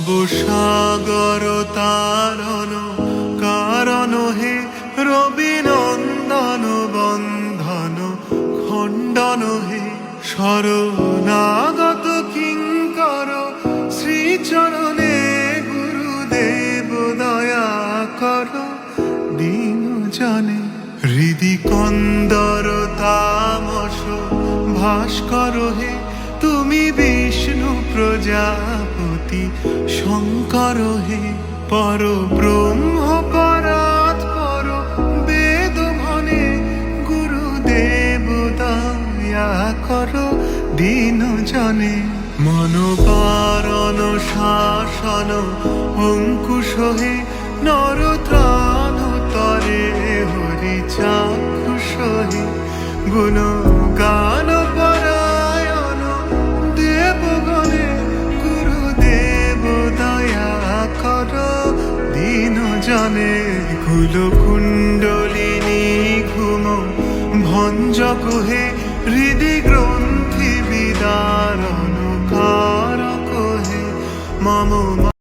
ভবসাগর তারণ, কারণ হে রবিনন্দন বন্ধন, খণ্ডন হে শরণাগত কিঙ্কর, শ্রীচরণে গুরুদেব দয়া কর। দিন জানে হৃদি কন্দর তামস, ভাস্কর হে, তুমি বিষ্ণু প্রজাপতি শঙ্কর হে পর ব্রহ্ম পরাৎ পর বেদ ভনে গুরুদেব দয়া কর দিন জানে। মনোপারণ শাসন, অঙ্কুশ হে নরত্রাণ তরে হরি চাক্ষুষ হে। গুণ গান জানে কুল কুণ্ডলিনী ঘুম ভঞ্জ কুহে হৃদি গ্রন্থ